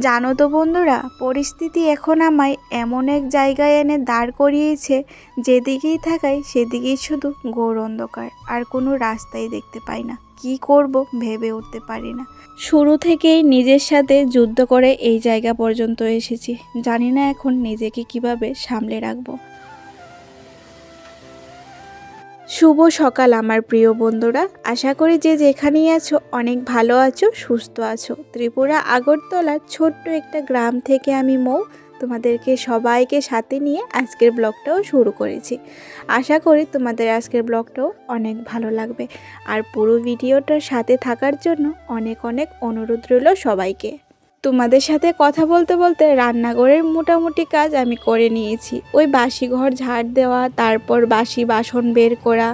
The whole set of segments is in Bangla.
জানো তো বন্ধুরা, পরিস্থিতি এখন আমায় এমন এক জায়গায় এনে দাঁড় করিয়েছে, যেদিকেই থাকায় সেদিকেই শুধু ঘোর অন্ধকার, আর কোনো রাস্তাই দেখতে পাই না। কি করব ভেবে উঠতে পারি না। শুরু থেকেই নিজের সাথে যুদ্ধ করে এই জায়গা পর্যন্ত এসেছি। জানি না এখন নিজেকে কীভাবে সামলে রাখব। শুভ সকাল আমার প্রিয় বন্ধুরা। আশা করি যে যেখানেই আছো, অনেক ভালো আছো, সুস্থ আছো। ত্রিপুরা আগরতলার ছোট্ট একটা গ্রাম থেকে আমি মৌ, তোমাদেরকে সবাইকে সাথে নিয়ে আজকের ব্লগটাও শুরু করেছি। আশা করি তোমাদের আজকের ব্লগটাও অনেক ভালো লাগবে। আর পুরো ভিডিওটার সাথে থাকার জন্য অনেক অনেক অনুরোধ রইল সবাইকে। তোমাদের সাথে কথা বলতে বলতে রান্নাঘরের মোটামুটি কাজ আমি করে নিয়েছি। ওই বাসি ঘর ঝাড় দেওয়া, তারপর বাসি বাসন বের করা,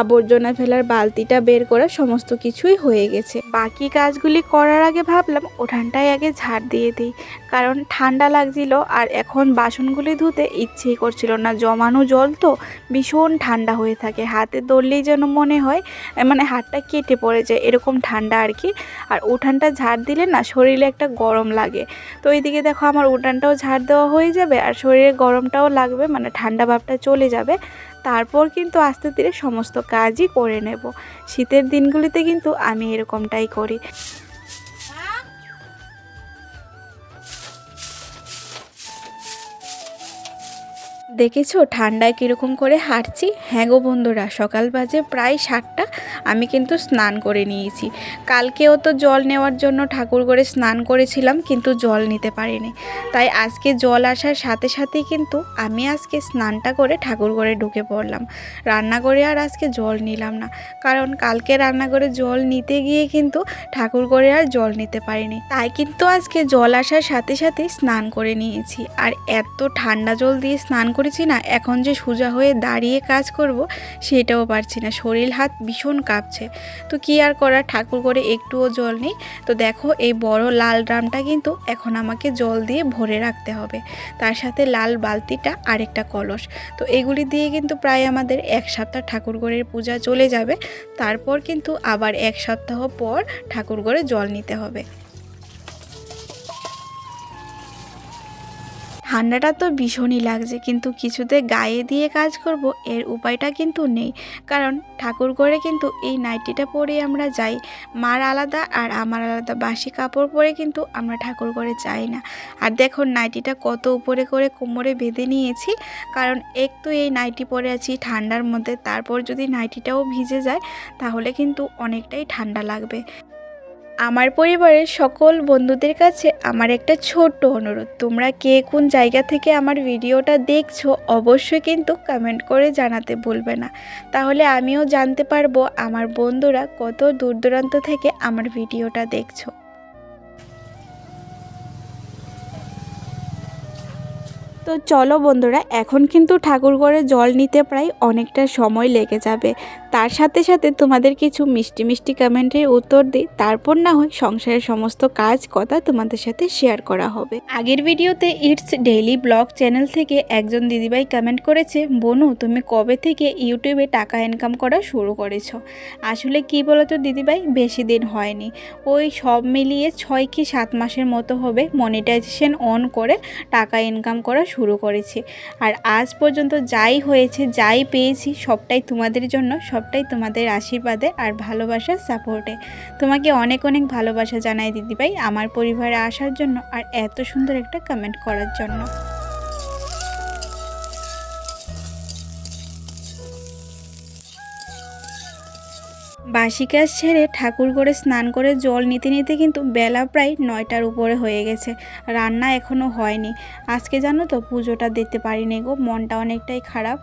আবর্জনা ফেলার বালতিটা বের করা, সমস্ত কিছুই হয়ে গেছে। বাকি কাজগুলি করার আগে ভাবলাম উঠানটাই আগে ঝাড় দিয়ে দিই। কারণ ঠান্ডা লাগছিল আর এখন বাসনগুলি ধুতে ইচ্ছেই করছিল না। জমানো জল তো ভীষণ ঠান্ডা হয়ে থাকে। হাতে ধরলেই যেন মনে হয় মানে হাতটা কেটে পড়ে যায়, এরকম ঠান্ডা আর কি। আর উঠানটা ঝাড় দিলে না শরীরে একটা গরম লাগে। তো এইদিকে দেখো আমার উঠানটাও ঝাড় দেওয়া হয়ে যাবে আর শরীরে গরমটাও লাগবে মানে ঠান্ডা ভাবটা চলে যাবে। তারপর কিন্তু আস্তে ধীরে সমস্ত কাজই করে নেব। শীতের দিনগুলিতে কিন্তু আমি এরকমটাই করি। দেখেছ? ঠান্ডায় কীরকম করে হাঁটছি? হ্যাঁ গো বন্ধুরা, সকাল বাজে প্রায় সাতটা। আমি কিন্তু স্নান করে নিয়েছি। কালকেও তো জল নেওয়ার জন্য ঠাকুর করে স্নান করেছিলাম, কিন্তু জল নিতে পারিনি। তাই আজকে জল আসার সাথে সাথেই কিন্তু আমি আজকে স্নানটা করে ঠাকুর করে ঢুকে পড়লাম। রান্না করে আর আজকে জল নিলাম না। কারণ কালকে রান্না করে জল নিতে গিয়ে কিন্তু ঠাকুর করে আর জল নিতে পারিনি। তাই কিন্তু আজকে জল আসার সাথে সাথে স্নান করে নিয়েছি। আর এত ঠান্ডা জল দিয়ে স্নান করেছি না, এখন যে সোজা হয়ে দাঁড়িয়ে কাজ করব সেটাও পারছি না। শরীর হাত ভীষণ কাঁপছে। তো কি আর করার? ঠাকুর করে একটুও জল নেই। তো দেখো এই বড় লাল ড্রামটা কিন্তু এখন আমাকে জল দিয়ে ভরে রাখতে হবে। তার সাথে লাল বালতিটা আরেকটা কলস। তো এগুলি দিয়ে কিন্তু প্রায় আমাদের এক সপ্তাহ ঠাকুরঘরের পূজা চলে যাবে। তারপর কিন্তু আবার এক সপ্তাহ পর ঠাকুরঘরে জল নিতে হবে। ঠান্ডাটা তো ভীষণই লাগছে, কিন্তু কিছুতে গায়ে দিয়ে কাজ করব এর উপায়টা কিন্তু নেই। কারণ ঠাকুর করে কিন্তু এই নাইটিটা পরে আমরা যাই। মার আলাদা আর আমার আলাদা বাসি কাপড় পরে কিন্তু আমরা ঠাকুর করে যাই না। আর দেখো নাইটিটা কত উপরে করে কোমরে বেঁধে নিয়েছি। কারণ এক তো এই নাইটি পরে আছি ঠান্ডার মধ্যে, তারপর যদি নাইটিটাও ভিজে যায়, তাহলে কিন্তু অনেকটাই ঠান্ডা লাগবে। আমার পরিবারের সকল বন্ধুদের কাছে আমার একটা ছোট্ট অনুরোধ। তোমরা কে কোন জায়গা থেকে আমার ভিডিওটা দেখছ অবশ্যই কিন্তু কমেন্ট করে জানাতে ভুলবে না। তাহলে আমিও জানতে পারব আমার বন্ধুরা কত দূর দূরান্ত থেকে আমার ভিডিওটা দেখছ। তো চলো বন্ধুরা, এখন কিন্তু ঠাকুরঘরে জল নিতে প্রায় অনেকটা সময় লেগে যাবে। তার সাথে সাথে তোমাদের কিছু মিষ্টি মিষ্টি কমেন্টের উত্তর দিই। তারপর না হয় সংসারের সমস্ত কাজ কথা তোমাদের সাথে শেয়ার করা হবে। আগের ভিডিওতে ইটস ডেইলি ব্লগ চ্যানেল থেকে একজন দিদিভাই কমেন্ট করেছে, বনু, তুমি কবে থেকে ইউটিউবে টাকা ইনকাম করা শুরু করেছ? আসলে কি বলতো দিদিভাই, বেশি দিন হয়নি। ওই সব মিলিয়ে ছয় কি সাত মাসের মতো হবে মনিটাইজেশন অন করে টাকা ইনকাম করা শুরু করেছি। আর আজ পর্যন্ত যাই হয়েছে, যাই পেয়েছি, সবটাই তোমাদের জন্য সবটাই তোমাদের আশীর্বাদে আর ভালোবাসার সাপোর্টে। তোমাকে অনেক অনেক ভালোবাসা জানাই দিদিভাই আমার পরিবারে আসার জন্য আর এত সুন্দর একটা কমেন্ট করার জন্য। বাসি কাজ ছেড়ে ঠাকুর করে স্নান করে জল নিতে নিতে কিন্তু বেলা প্রায় নয়টার উপরে হয়ে গেছে। রান্না এখনও হয়নি। আজকে জানো তো পুজোটা দিতে পারিনি গো, মনটা অনেকটাই খারাপ।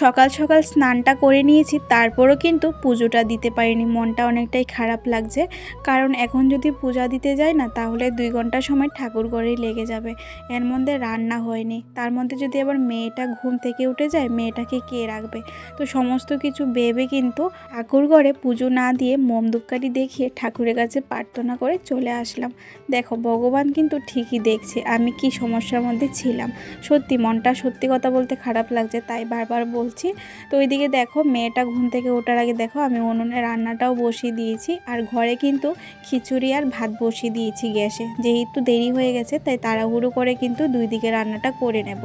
সকাল সকাল স্নানটা করে নিয়েছি, তারপরও কিন্তু পুজোটা দিতে পারিনি। মনটা অনেকটাই খারাপ লাগছে। কারণ এখন যদি পূজা দিতে যাই না, তাহলে দুই ঘণ্টা সময় ঠাকুর ঘরেই লেগে যাবে। এর মধ্যে রান্না হয়নি। তার মধ্যে যদি আবার মেয়েটা ঘুম থেকে উঠে যায়, মেয়েটাকে কে রাখবে? তো সমস্ত কিছু ভেবে কিন্তু ঠাকুর ঘরে পুজো না দিয়ে মোম ধূপকাঠি দেখিয়ে ঠাকুরের কাছে প্রার্থনা করে চলে আসলাম। দেখো, ভগবান কিন্তু ঠিকই দেখছে আমি কি সমস্যার মধ্যে ছিলাম। সত্যি মনটা সত্যি কথা বলতে খারাপ লাগছে, তাই বারবার বলছি। তো ওইদিকে দেখো, মেয়েটা ঘুম থেকে ওঠার আগে দেখো, আমি উনুনে রান্নাটাও বসিয়ে দিয়েছি। আর ঘরে কিন্তু খিচুড়ি আর ভাত বসিয়ে দিয়েছি গ্যাসে। যেহেতু দেরি হয়ে গেছে, তাই তাড়াহুড়ো করে কিন্তু দুই দিকে রান্নাটা করে নেব।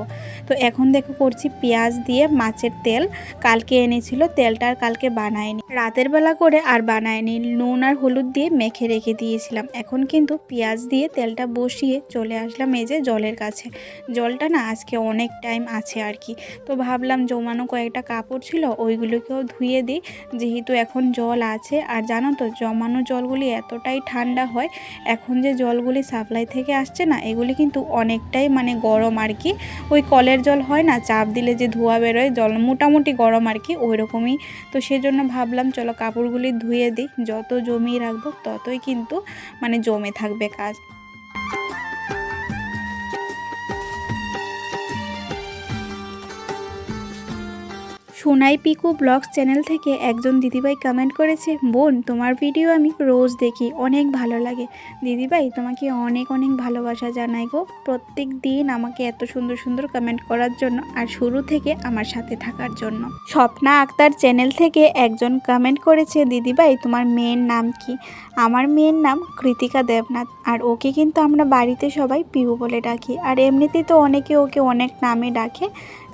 তো এখন দেখো করছি পেঁয়াজ দিয়ে মাছের তেল। কালকে এনেছিল, তেলটা আর কালকে বানায়নি। রাতের বেলা করে আর বানায়নি, নুন আর হলুদ দিয়ে মেখে রেখে দিয়েছিলাম। এখন কিন্তু পেঁয়াজ দিয়ে তেলটা বসিয়ে চলে আসলাম এই যে জলের কাছে। জলটা না আজকে অনেক টাইম আছে আর কি। তো ভাবলাম জমানো কয়েকটা কাপড় ছিল, ওইগুলোকেও ধুয়ে দিই। যেহেতু এখন জল আছে, আর জানো তো জমানো জলগুলি এতটাই ঠান্ডা হয়, এখন যে জলগুলি সাপ্লাই থেকে আসছে না, এগুলি কিন্তু অনেকটাই মানে গরম আর কি। ওই কলের জল হয় না, চাপ দিলে যে ধোয়া বেরোয়, জল মোটামুটি গরম আর কি ওই রকমই তো সেজন্য ভাবলাম চলো কাপড়গুলি ধুয়ে দিই, যত জমিয়ে রাখব ততই কিন্তু মানে জমে থাকবে কাজ। সোনাই পিকু ব্লগস চ্যানেল থেকে একজন দিদিভাই কমেন্ট করেছে, বোন, তোমার ভিডিও আমি রোজ দেখি, অনেক ভালো লাগে। দিদিভাই, তোমাকে অনেক অনেক ভালোবাসা জানাই গো। প্রত্যেক দিন আমাকে এত সুন্দর সুন্দর কমেন্ট করার জন্য আর শুরু থেকে আমার সাথে থাকার জন্য। স্বপ্না আক্তার চ্যানেল থেকে একজন কমেন্ট করেছে, দিদিভাই, তোমার মেয়ের নাম কি? আমার মেয়ের নাম কৃতিকা দেবনাথ, আর ওকে কিন্তু আমরা বাড়িতে সবাই পিউ বলে ডাকি। আর এমনিতেই তো অনেকে ওকে অনেক নামে ডাকে।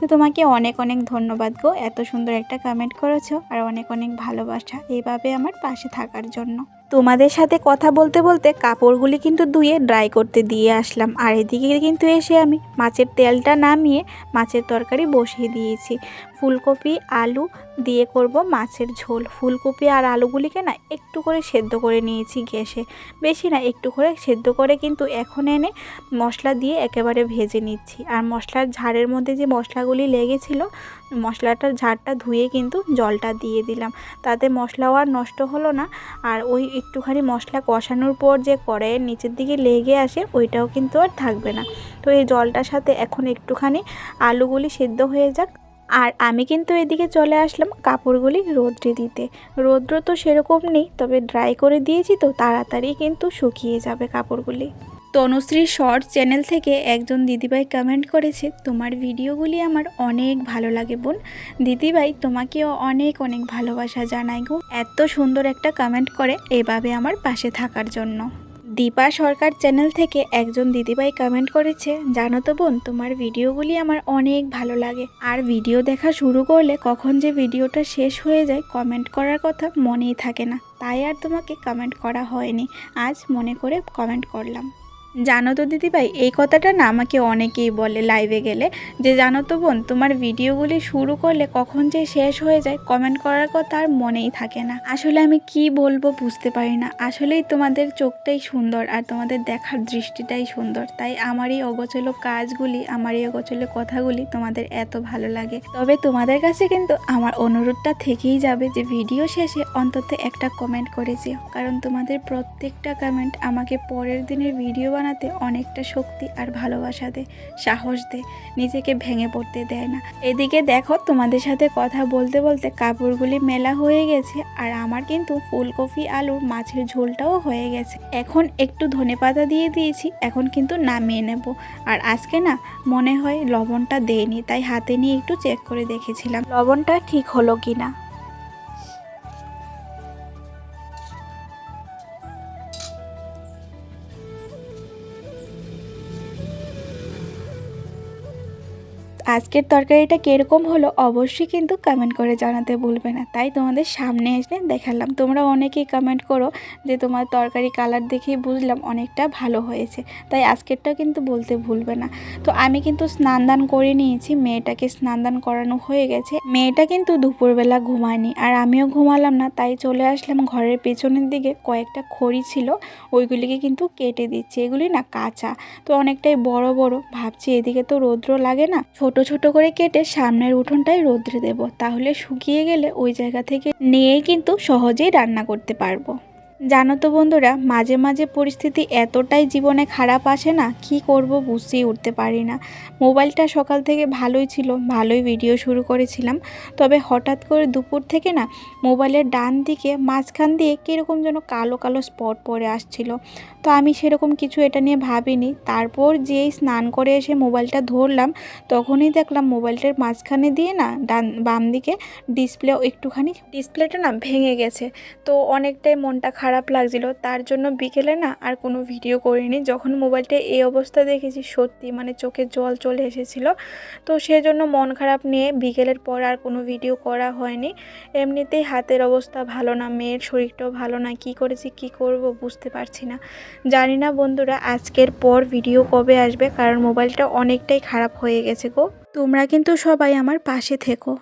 তো তোমাকে অনেক অনেক ধন্যবাদ গো। এত সুন্দর একটা কমেন্ট করেছ আর অনেক অনেক ভালোবাসা এইভাবে আমার পাশে থাকার জন্য। তোমাদের সাথে কথা বলতে বলতে কাপড়গুলি কিন্তু ধুয়ে ড্রাই করতে দিয়ে আসলাম। আর এদিকে কিন্তু এসে আমি মাছের তেলটা নামিয়ে মাছের তরকারি বসিয়ে দিয়েছি। ফুলকপি, আলু দিয়ে করব মাছের ঝোল। ফুলকপি আর আলুগুলিকে না একটু করে সেদ্ধ করে নিয়েছি গ্যাসে। বেশি না, একটু করে সেদ্ধ করে কিন্তু এখন এনে মশলা দিয়ে একেবারে ভেজে নিচ্ছি। আর মশলার ঝাড়ের মধ্যে যে মশলাগুলি লেগেছিল, মশলাটার ঝাড়টা ধুয়ে কিন্তু জলটা দিয়ে দিলাম। তাতে মশলাও আর নষ্ট হলো না। আর ওই একটুখানি মশলা কষানোর পর যে কড়াইয়ের নিচের দিকে লেগে আসে, ওইটাও কিন্তু আর থাকবে না। তো এই জলটার সাথে এখন একটুখানি আলুগুলি সেদ্ধ হয়ে যাক। আর আমি কিন্তু এদিকে চলে আসলাম কাপড়গুলি রোদ্রে দিতে। রৌদ্র তো সেরকম নেই, তবে ড্রাই করে দিয়েছি তো, তাড়াতাড়ি কিন্তু শুকিয়ে যাবে কাপড়গুলি। তনুশ্রী শর্ট চ্যানেল থেকে একজন দিদিভাই কমেন্ট করেছে, তোমার ভিডিওগুলি আমার অনেক ভালো লাগে বোন। দিদিভাই, তোমাকেও অনেক অনেক ভালোবাসা জানাই গো। এত সুন্দর একটা কমেন্ট করে এভাবে আমার পাশে থাকার জন্য। দীপা সরকার চ্যানেল থেকে একজন দিদিভাই কমেন্ট করেছে, জানো তো বোন, তোমার ভিডিওগুলি আমার অনেক ভালো লাগে। আর ভিডিও দেখা শুরু করলে কখন যে ভিডিওটা শেষ হয়ে যায় কমেন্ট করার কথা মনেই থাকে না। তাই আর তোমাকে কমেন্ট করা হয়নি। আজ মনে করে কমেন্ট করলাম। জানো তো দিদিভাই, এই কথাটা না আমাকে অনেকেই বলে লাইভে গেলে যে, জানো তো বোন, তোমার ভিডিওগুলি শুরু করলে কখন যে শেষ হয়ে যায় কমেন্ট করার কথা আর মনেই থাকে না। আসলে আমি কি বলব বুঝতে পারি না। আসলেই তোমাদের চোখটাই সুন্দর আর তোমাদের দেখার দৃষ্টিটাই সুন্দর। তাই আমার এই অগোচলো কাজগুলি, আমার এই অগোচলো কথাগুলি তোমাদের এত ভালো লাগে। তবে তোমাদের কাছে কিন্তু আমার অনুরোধটা থেকেই যাবে যে ভিডিও শেষে অন্তত একটা কমেন্ট করে যেও। কারণ তোমাদের প্রত্যেকটা কমেন্ট আমাকে পরের দিনের ভিডিও বানাতে অনেকটা শক্তি আর ভালোবাসা দেয় সাহস দেয় নিজেকে ভেঙে পড়তে দেয় না। এদিকে দেখো, তোমাদের সাথে কথা বলতে বলতে কাপড়গুলি মেলা হয়ে গেছে আর আমার কিন্তু ফুলকপি, আলুর মাছের ঝোলটাও হয়ে গেছে। এখন একটু ধনেপাতা দিয়ে দিয়েছি, এখন কিন্তু নামিয়ে নেব। আর আজকে না, মনে হয় লবণটা দেয়নি তাই হাতে নিয়ে একটু চেক করে দেখেছিলাম। লবণটা ঠিক হলো কিনা। আজকের তরকারিটা কীরকম হলো অবশ্যই কিন্তু কমেন্ট করে জানাতে ভুলবে না। তাই তোমাদের সামনে এসে দেখালাম। তোমরা অনেকেই কমেন্ট করো যে তোমার তরকারি কালার দেখেই বুঝলাম অনেকটা ভালো হয়েছে। তাই আজকেরটা কিন্তু বলতে ভুলবে না। তো আমি কিন্তু স্নান দান করে নিয়েছি। মেয়েটাকে স্নান দান করানো হয়ে গেছে। মেয়েটা কিন্তু দুপুরবেলা ঘুমায়নি আর আমিও ঘুমালাম না। তাই চলে আসলাম ঘরের পেছনের দিকে। কয়েকটা খড়ি ছিল, ওইগুলিকে কিন্তু কেটে দিচ্ছে। এগুলি না কাঁচা। তো অনেকটাই বড় বড়। ভাবছি এদিকে তো রৌদ্র লাগে না। ছোট ছোট ছোট করে কেটে সামনের উঠোনটাই রোদ্রে দেব। তাহলে শুকিয়ে গেলে ওই জায়গা থেকে নিয়েই কিন্তু সহজেই রান্না করতে পারব। জানো তো বন্ধুরা, মাঝে মাঝে পরিস্থিতি এতটাই জীবনে খারাপ আসে না, কি করব বুঝতেই উঠতে পারি না। মোবাইলটা সকাল থেকে ভালোই ছিল, ভালোই ভিডিও শুরু করেছিলাম। তবে হঠাৎ করে দুপুর থেকে না, মোবাইলের ডান দিকে মাঝখান দিয়ে কীরকম যেন কালো কালো স্পট পড়ে আসছিল। তো আমি সেরকম কিছু এটা নিয়ে ভাবিনি। তারপর যেই স্নান করে এসে মোবাইলটা ধরলাম, তখনই দেখলাম মোবাইলটার মাঝখানে দিয়ে না, ডান, বাম দিকে ডিসপ্লে একটুখানি ডিসপ্লেটা না ভেঙে গেছে। তো অনেকটাই মনটা খারাপ লাগছিল। তার জন্য বিকেলে না আর কোনো ভিডিও করিনি। যখন মোবাইলটা এই অবস্থা দেখেছি, সত্যি মানে চোখে জল চলে এসেছিল। তো সেজন্য মন খারাপ নিয়ে বিকেলের পর আর কোনো ভিডিও করা হয়নি। এমনিতেই হাতের অবস্থা ভালো না, মেয়ের শরীরটাও ভালো না, কি করেছি, কি করব বুঝতে পারছি না। জানি না বন্ধুরা আজকের পর ভিডিও কবে আসবে, কারণ মোবাইলটা অনেকটাই খারাপ হয়ে গেছে গো। তোমরা কিন্তু সবাই আমার পাশে থেকো।